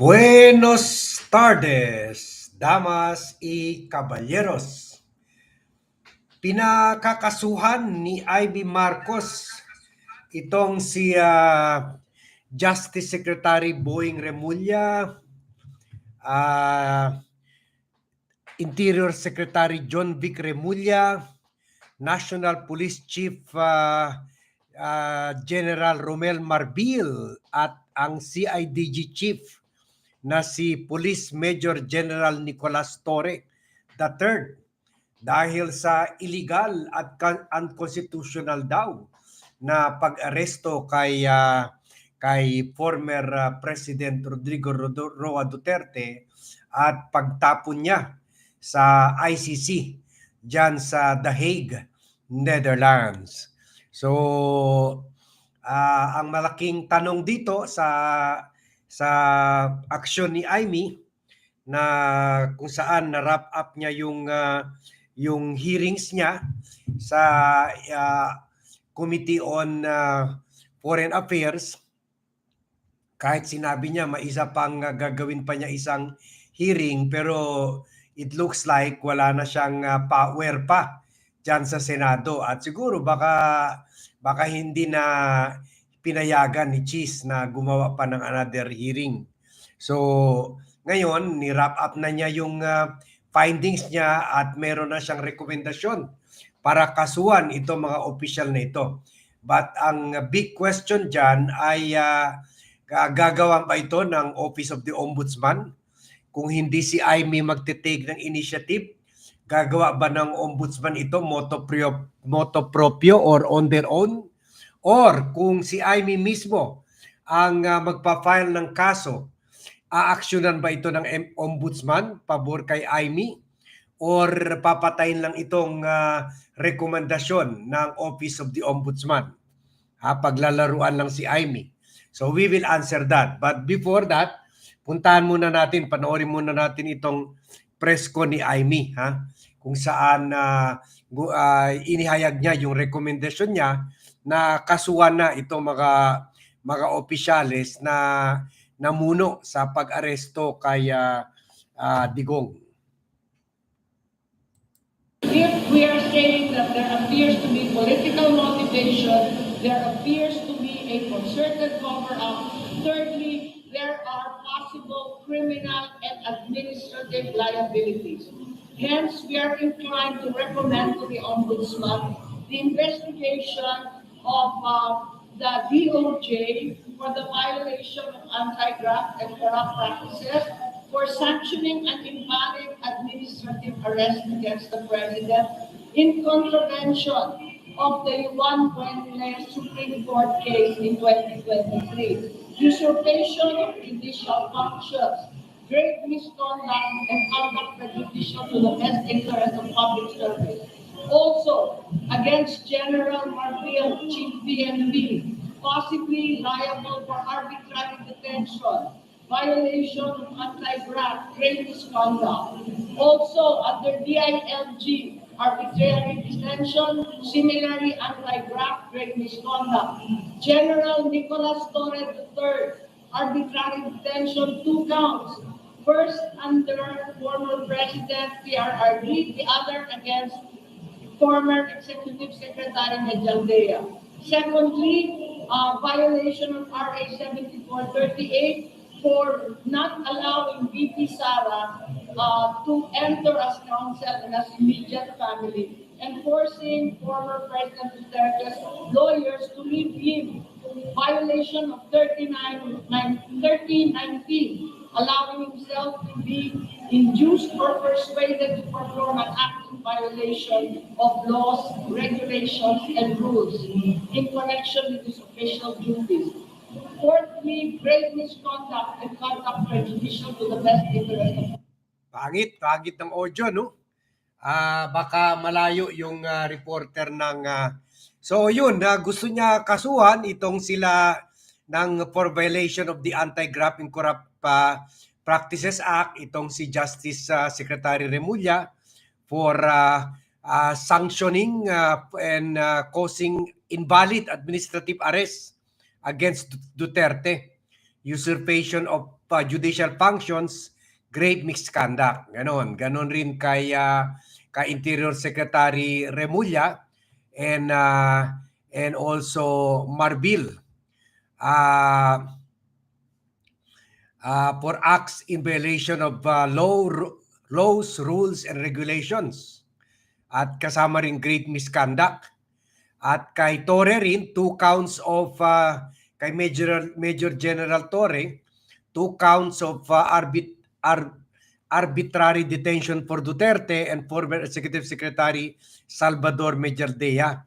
Buenos tardes, damas y caballeros. Pinakakasuhan ni Ivy Marcos. Itong si ah, Justice Secretary Boying Remulla, ah, Interior Secretary John Vic Remulla, National Police Chief ah, ah, General Romel Marbil at ang CIDG Chief na si Police Major General Nicolas Torre III dahil sa illegal at con- unconstitutional daw na pag-aresto kay ah, kay former ah, President Rodrigo Roa Duterte at pagtapon niya sa ICC diyan sa The Hague, Netherlands. So ah, ang malaking tanong dito sa sa aksyon ni Amy na kung saan na-wrap up niya yung ah, yung hearings niya sa ah, Committee on ah, Foreign Affairs. Kahit sinabi niya may isa pang ah, gagawin pa niya isang hearing pero it looks like wala na siyang ah, power pa diyan sa Senado. At siguro baka baka hindi na pinayagan ni Cheese na gumawa pa ng another hearing. So, ngayon, ni-wrap up na niya yung ah, findings niya at meron na siyang rekomendasyon para kasuhan itong mga official na ito. But ang big question dyan ay ah, gagawa ba ito ng Office of the Ombudsman? Kung hindi si Amy magte-take ng initiative, gagawa ba ng ombudsman ito moto, proprio, moto proprio or on their own? Or kung si Amy mismo ang ah, magpa-file ng kaso, aaksyonan ba ito ng ombudsman pabor kay Amy? Or papatayin lang itong ah, rekomendasyon ng Office of the Ombudsman? Ha, paglalaruan lang si Amy. So we will answer that. But before that, puntahan muna natin, panoorin muna natin itong presko ni Amy, ha? Kung saan gu- ah, inihayag niya yung rekomendasyon niya na kasuhan na itong mga mga opisyales na namuno sa pag-aresto kay ah, Digong. If we are saying that there appears to be political motivation, there appears to be a concerted cover-up. Thirdly, there are possible criminal and administrative liabilities. Hence, we are inclined to recommend to the Ombudsman the investigation of uh, the DOJ for the violation of anti-graft and corrupt practices for sanctioning an invalid administrative arrest against the president in contravention of the Juan Puente Supreme Court case in 2023, usurpation of judicial functions, grave misconduct, and conduct prejudicial to the best interest of public service. Also, against General Marfil, Chief PNP, possibly liable for arbitrary detention, violation of anti-graft, grave misconduct. Also, under DILG, arbitrary detention, similarly anti-graft, grave misconduct. General Nicolas Torres III, arbitrary detention, two counts. First under former President PRRD, the other against former Executive Secretary Medjaldea. Secondly, uh, violation of RA 7438 for not allowing VP Sara uh, to enter as counsel and as immediate family, and forcing former President Duterte's lawyers to leave him. Violation of 39, 1319, allowing himself to be induced or persuaded to perform an act violation of laws, regulations, and rules in connection with his official duties. Fourthly, grave misconduct and conduct prejudicial to the best interest of Pangit, pangit ng audio, no? Ah, baka malayo yung ah, reporter ng ah, So yun, na gusto niya kasuhan itong sila ng for violation of the Anti-Graft and Corrupt ah, Practices Act, itong si Justice ah, Secretary Remulla for ah, ah, sanctioning ah, and ah, causing invalid administrative arrest against Du- Duterte. usurpation of uh, judicial functions, grave misconduct. Ganon. Ganon rin kay, uh, kay Interior Secretary Remulla and uh, and also Marbil. Uh, uh, for acts in violation of uh, law, laws, rules, and regulations. At kasama rin great misconduct. At kay Torre rin, two counts of, uh, kay Major, Major General Torre, two counts of uh, arbit, ar, arbitrary detention for Duterte and former Executive Secretary Salvador Mejardea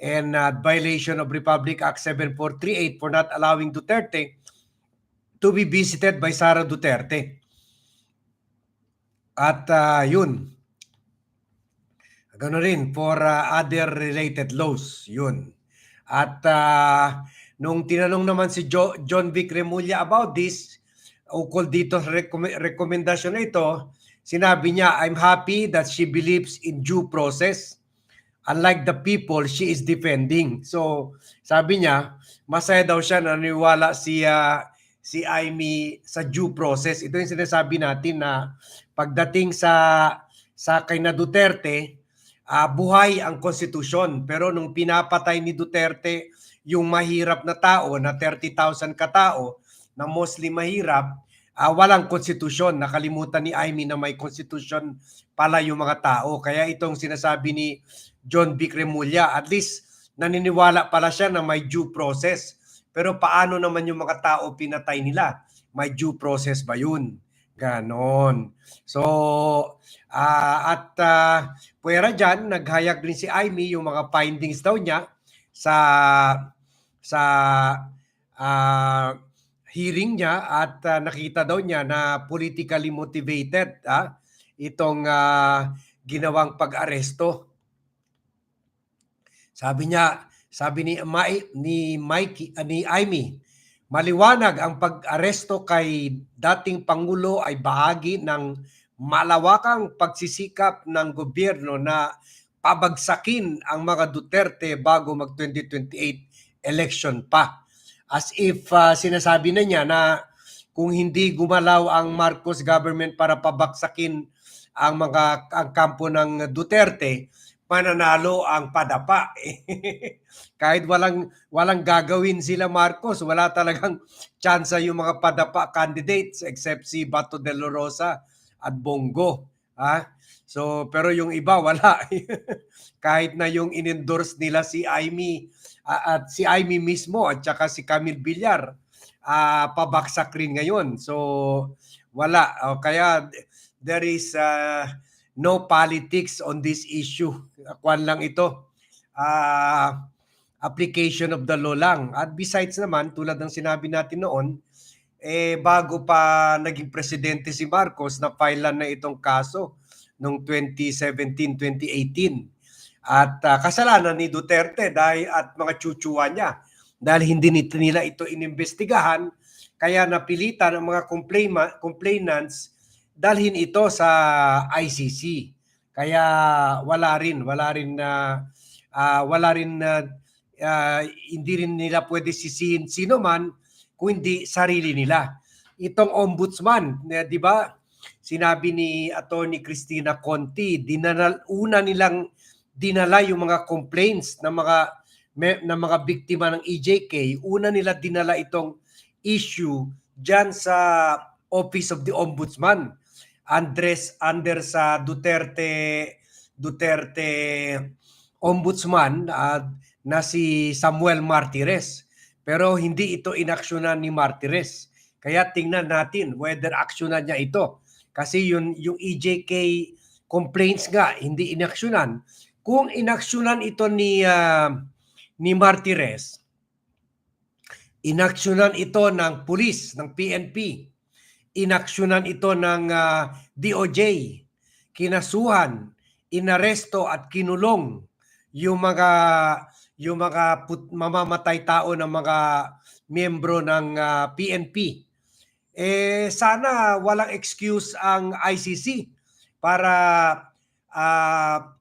and uh, violation of Republic Act 7438 for not allowing Duterte to be visited by Sara Duterte. At uh, yun, gano'n rin for uh, other related laws, yun. At uh, nung tinanong naman si jo- John Vic Remulla about this, ukol dito sa rekom- rekomendasyon na ito, sinabi niya, I'm happy that she believes in due process unlike the people she is defending. So, sabi niya, masaya daw siya na naniwala si uh, si Amy sa due process. Ito yung sinasabi natin na pagdating sa sa kay na Duterte, ah, buhay ang konstitusyon. Pero nung pinapatay ni Duterte yung mahirap na tao, na 30,000 katao, na mostly mahirap, ah, walang konstitusyon. Nakalimutan ni Amy na may konstitusyon pala yung mga tao. Kaya itong sinasabi ni John Vic Remulla, at least naniniwala pala siya na may due process. Pero paano naman yung mga tao pinatay nila? May due process ba yun? Ganon. So, ah, at uh, puwera dyan, naghayag din si Amy yung mga findings daw niya sa sa ah, hearing niya at ah, nakita daw niya na politically motivated ah, itong ah, ginawang pag-aresto. Sabi niya, sabi ni Mai, ni Mikey, ah, ni Amy, maliwanag ang pag-aresto kay dating pangulo ay bahagi ng malawakang pagsisikap ng gobyerno na pabagsakin ang mga Duterte bago mag 2028 election pa. As if ah, sinasabi na niya na kung hindi gumalaw ang Marcos government para pabagsakin ang mga ang kampo ng Duterte, mananalo ang padapa. Kahit walang walang gagawin sila Marcos, wala talagang tsansa yung mga padapa candidates except si Bato de la Rosa at Bongo. Ha? So, pero yung iba wala. Kahit na yung inendorse nila si Amy at si Amy mismo at saka si Camille Villar, ah, pabaksak rin ngayon. So, wala. O, kaya there is uh, no politics on this issue. Kwan lang ito. Ah, application of the law lang. At besides naman, tulad ng sinabi natin noon, eh bago pa naging presidente si Marcos, na filean na itong kaso noong 2017-2018. At ah, kasalanan ni Duterte dahil at mga chuchuwa niya dahil hindi nila ito inimbestigahan kaya napilitan ang mga complainants dalhin ito sa ICC. Kaya wala rin, wala rin na ah, wala rin na ah, hindi rin nila pwede sisihin sino man kung hindi sarili nila. Itong ombudsman, na, 'di ba? Sinabi ni Attorney Cristina Conti, dinanal una nilang dinala yung mga complaints ng mga me- ng mga biktima ng EJK. Una nila dinala itong issue diyan sa Office of the Ombudsman. Andres under sa Duterte Duterte Ombudsman uh, na si Samuel Martires. Pero hindi ito inaksyonan ni Martires. Kaya tingnan natin whether aksyonan niya ito. Kasi yun, yung EJK complaints nga, hindi inaksyonan. Kung inaksyonan ito ni, ah, ni Martires, inaksyonan ito ng pulis, ng PNP, inaksyonan ito ng ah, DOJ, kinasuhan, inaresto at kinulong yung mga yung mga put, mamamatay tao ng mga miyembro ng ah, PNP. Eh sana walang excuse ang ICC para ah,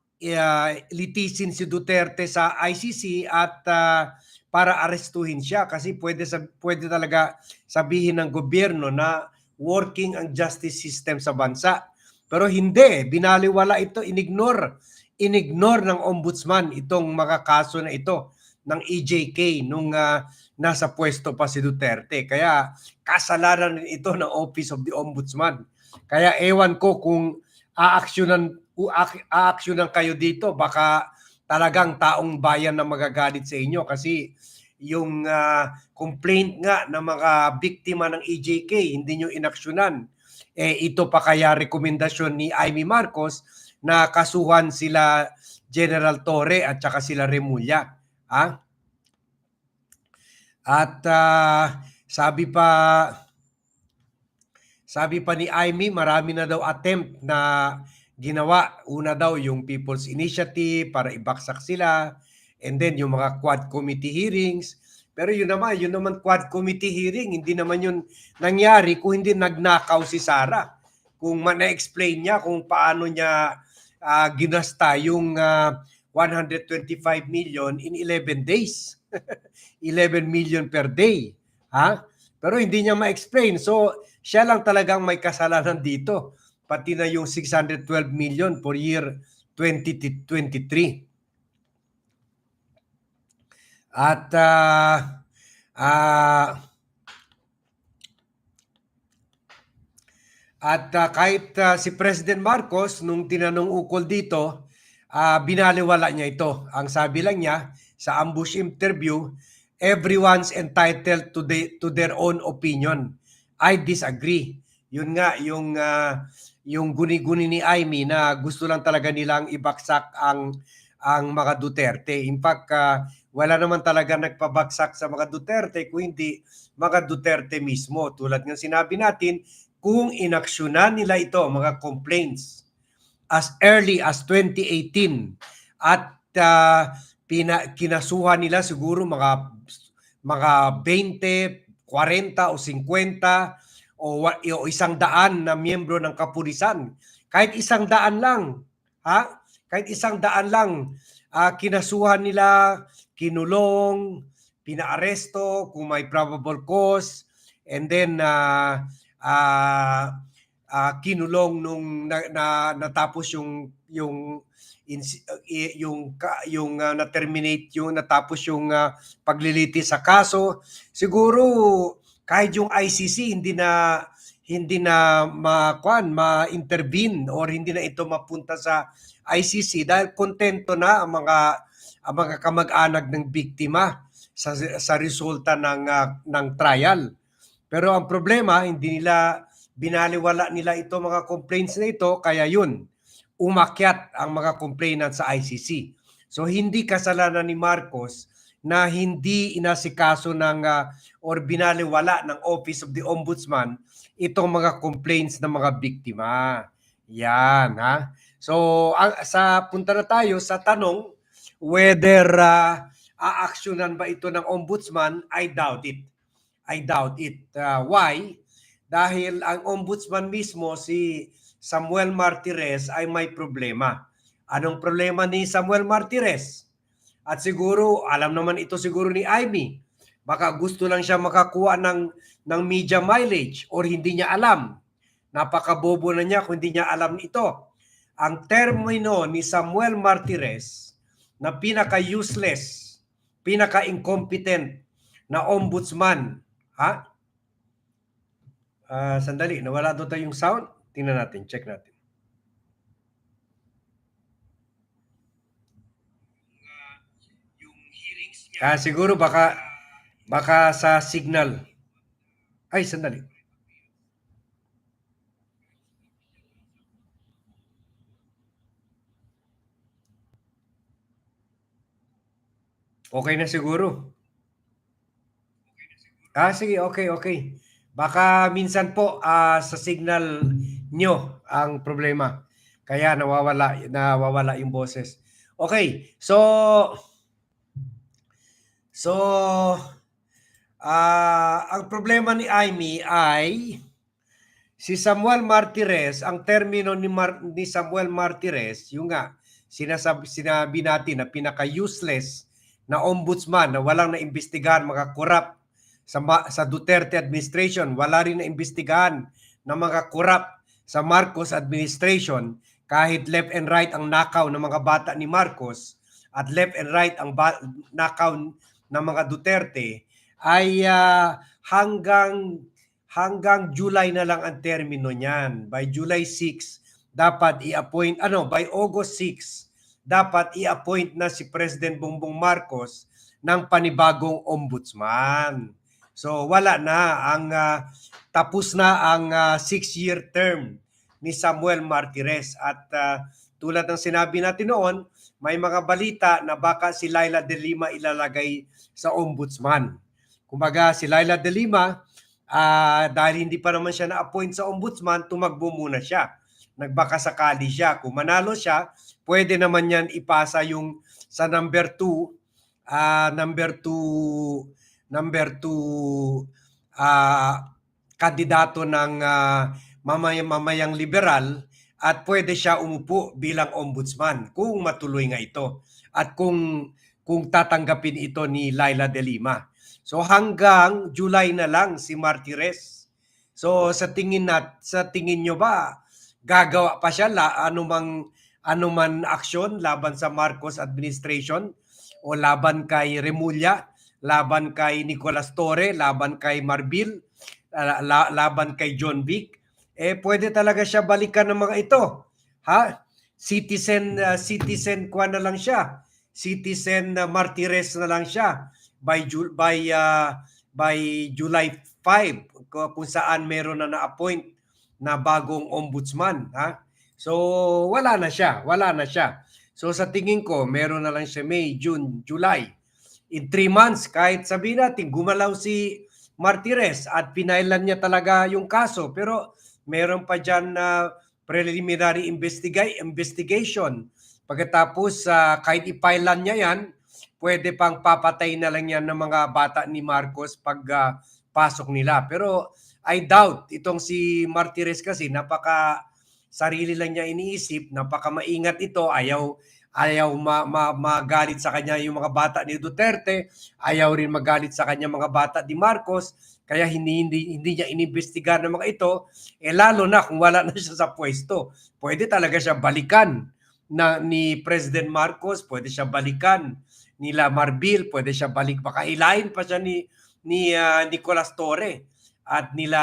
litisin si Duterte sa ICC at ah, para arestuhin siya kasi pwede sab- pwede talaga sabihin ng gobyerno na working ang justice system sa bansa. Pero hindi, binaliwala ito, inignore. Inignore ng ombudsman itong mga kaso na ito ng EJK nung ah, nasa pwesto pa si Duterte. Kaya kasalanan ito ng Office of the Ombudsman. Kaya ewan ko kung aaksyonan aaksyonan kayo dito, baka talagang taong bayan na magagalit sa inyo kasi yung ah, complaint nga ng mga biktima ng EJK, hindi nyo inaksyonan. Eh, ito pa kaya rekomendasyon ni Amy Marcos na kasuhan sila General Torre at saka sila Remulla. Ha? At ah, sabi pa sabi pa ni Amy, marami na daw attempt na ginawa. Una daw yung People's Initiative para ibaksak sila. And then yung mga quad committee hearings. Pero yun naman, yun naman quad committee hearing, hindi naman yun nangyari kung hindi nagnakaw si Sara. Kung ma-explain niya kung paano niya ah, ginasta yung ah, 125 million in 11 days. 11 million per day. Ha? Pero hindi niya ma-explain. So, siya lang talagang may kasalanan dito. Pati na yung 612 million for year 2023. At ah ah, at ah, kahit ah, si President Marcos nung tinanong ukol dito, ah, binaliwala niya ito. Ang sabi lang niya sa ambush interview, everyone's entitled to the, to their own opinion. I disagree. Yun nga yung ah, yung guni-guni ni Amy na gusto lang talaga nilang ibaksak ang ang mga Duterte. In fact, ah, wala naman talaga nagpabagsak sa mga Duterte kung hindi mga Duterte mismo. Tulad ng sinabi natin, kung inaksyonan nila ito, mga complaints, as early as 2018 at ah, pina, kinasuhan nila siguro mga mga 20, 40 o 50 o, o isang daan na miyembro ng kapulisan. Kahit isang daan lang, ha? Kahit isang daan lang, ah, kinasuhan nila, kinulong, pinaaresto kung may probable cause, and then ah, ah, ah, kinulong nung na, na- natapos yung yung ins- i- yung yung ah, na-terminate yung natapos yung ah, paglilitis sa kaso. Siguro kahit yung ICC hindi na hindi na makuan ma-intervene or hindi na ito mapunta sa ICC dahil kontento na ang mga ang mga kamag-anak ng biktima sa sa resulta ng ah, ng trial. Pero ang problema hindi nila binaliwala nila ito mga complaints na ito kaya yun umakyat ang mga complainant sa ICC. So hindi kasalanan ni Marcos na hindi inasikaso ng ah, or binaliwala ng Office of the Ombudsman itong mga complaints ng mga biktima. Yan, ha? So, ang, sa punta na tayo sa tanong whether uh, aaksyonan ba ito ng ombudsman, I doubt it. I doubt it. Uh, why? Dahil ang ombudsman mismo, si Samuel Martires, ay may problema. Anong problema ni Samuel Martires? At siguro, alam naman ito siguro ni Amy. Baka gusto lang siya makakuha ng, ng media mileage or hindi niya alam. Napakabobo na niya kung hindi niya alam ito. Ang termino ni Samuel Martires na pinaka-useless, pinaka-incompetent na ombudsman, ha? Ah, sandali, nawala doon tayong sound. Tingnan natin, check natin. Ah, siguro baka baka sa signal. Ay, sandali. Okay na siguro. Ah, sige, okay, okay. Baka minsan po ah, sa signal nyo ang problema. Kaya nawawala, nawawala yung boses. Okay, so so ah ang problema ni Amy ay si Samuel Martires, ang termino ni, Mar- ni Samuel Martires, yung nga, sinasabi, sinabi natin na pinaka-useless na ombudsman na walang naimbestigahan mga korap sa, sa Duterte administration, wala rin naimbestigahan na mga korap sa Marcos administration, kahit left and right ang nakaw ng mga bata ni Marcos at left and right ang nakaw ng mga Duterte, ay ah, hanggang hanggang July na lang ang termino niyan. By July 6, dapat i-appoint, ano, by August 6, dapat i-appoint na si President Bongbong Marcos ng panibagong ombudsman. So wala na ang ah, tapos na ang ah, six-year term ni Samuel Martires at ah, tulad ng sinabi natin noon, may mga balita na baka si Laila de Lima ilalagay sa ombudsman. Kumbaga si Laila de Lima ah, dahil hindi pa naman siya na-appoint sa ombudsman, tumakbo muna siya. Nagbaka sakali siya. Kung manalo siya, pwede naman yan ipasa yung sa number 2, ah number 2, number 2 ah kandidato ng ah, mamayang, mamayang liberal at pwede siya umupo bilang ombudsman kung matuloy nga ito at kung kung tatanggapin ito ni Laila de Lima. So hanggang July na lang si Martires. So sa tingin nat sa tingin nyo ba gagawa pa siya la anumang anuman aksyon laban sa Marcos administration o laban kay Remulla, laban kay Nicolas Torre, laban kay Marbil, la- la- laban kay John Vic, eh pwede talaga siya balikan ng mga ito. Ha? Citizen uh, citizen kwa na lang siya. Citizen uh, Martires na lang siya by by uh, by July 5 ku- kung saan meron na na-appoint na bagong ombudsman, ha? So wala na siya, wala na siya. So sa tingin ko, meron na lang siya May, June, July. In three months, kahit sabihin natin, gumalaw si Martires at pinailan niya talaga yung kaso. Pero meron pa dyan na preliminary investiga- investigation. Pagkatapos, ah, kahit ipailan niya yan, pwede pang papatay na lang yan ng mga bata ni Marcos pag ah, pasok nila. Pero I doubt itong si Martires kasi napaka sarili lang niya iniisip, napaka maingat ito, ayaw ayaw ma, ma, magalit sa kanya yung mga bata ni Duterte, ayaw rin magalit sa kanya mga bata ni Marcos, kaya hindi hindi hindi niya inimbestigahan ng mga ito, eh lalo na kung wala na siya sa pwesto. Pwede talaga siya balikan na ni President Marcos, pwede siya balikan nila Marbil, pwede siya balik baka hilahin pa siya ni ni ah, Nicolas Torre at nila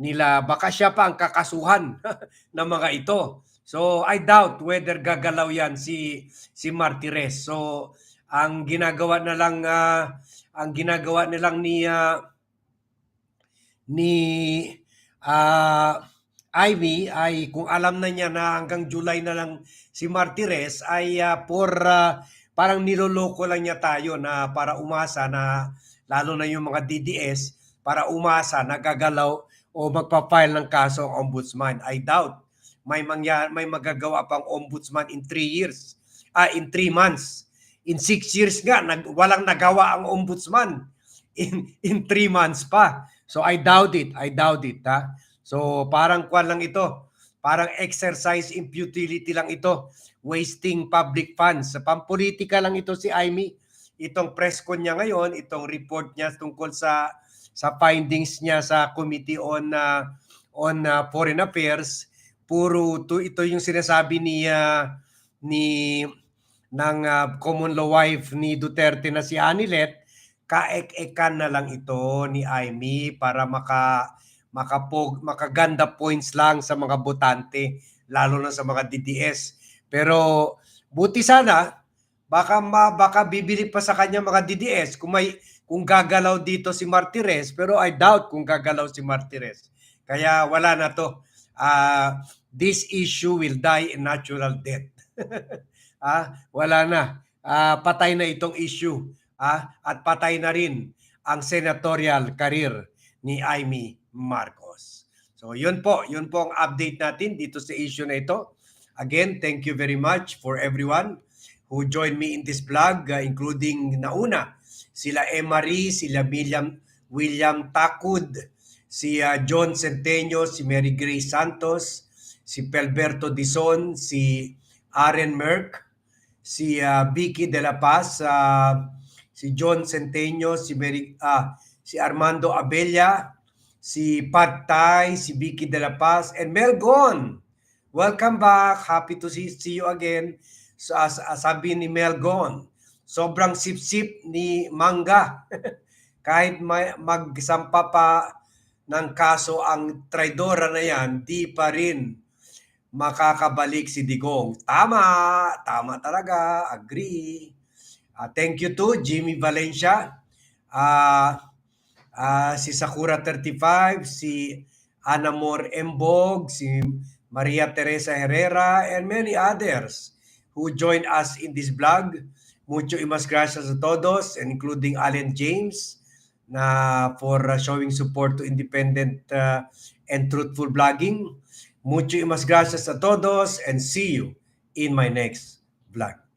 nila baka siya pa ang kakasuhan ng mga ito. So I doubt whether gagalaw yan si si Martires. So ang ginagawa na lang ah, ang ginagawa nilang ni ah, ni ah, Ivy ay kung alam na niya na hanggang July na lang si Martires ay ah, for ah, parang niloloko lang niya tayo na para umasa na lalo na yung mga DDS para umasa na gagalaw o magpa-file ng kaso ang ombudsman. I doubt may mangya, may magagawa pang ombudsman in 3 years. Ah, in 3 months. In 6 years nga nag, walang nagawa ang ombudsman in in 3 months pa. So I doubt it. I doubt it, ha. So parang kwan lang ito. Parang exercise in futility lang ito. Wasting public funds. Sa pampolitika lang ito si Amy. Itong press con niya ngayon, itong report niya tungkol sa sa findings niya sa Committee on uh, on uh, Foreign Affairs, puro to ito yung sinasabi ni uh, ni ng uh, common law wife ni Duterte na si Anilet, kaek-ekan na lang ito ni Amy para maka makapog makaganda points lang sa mga botante lalo na sa mga DDS. Pero buti sana baka ma, baka bibili pa sa kanya mga DDS kung may kung gagalaw dito si Martires pero I doubt kung gagalaw si Martires. Kaya wala na to. Ah, this issue will die a natural death. ah, wala na. Ah, patay na itong issue. Ah, at patay na rin ang senatorial career ni Amy Marcos. So yun po, yun po ang update natin dito sa issue na ito. Again, thank you very much for everyone who joined me in this vlog, uh, including nauna, sila Emery, sila William, William Takud, si uh, John Centenio, si Mary Grace Santos, si Pelberto Dizon, si Aren Merck, si ah, Vicky De La Paz, ah, si John Centeño, si Mary, ah, si Armando Abella, si Pat Tay, si Vicky De La Paz, and Melgon. Welcome back. Happy to see, see you again. So, as, as sabi ni Melgon, sobrang sip-sip ni Mangga. Kahit may, magsampa pa ng kaso ang traidora na yan, di pa rin makakabalik si Digong. Tama, tama talaga, agree. Ah, thank you to Jimmy Valencia, ah ah, si Sakura 35, si Anamor Embog, si Maria Teresa Herrera, and many others who joined us in this vlog. Mucho imas gracias a todos, including Allen James, na for uh, showing support to independent uh, and truthful blogging. Mucho imas gracias a todos and see you in my next vlog.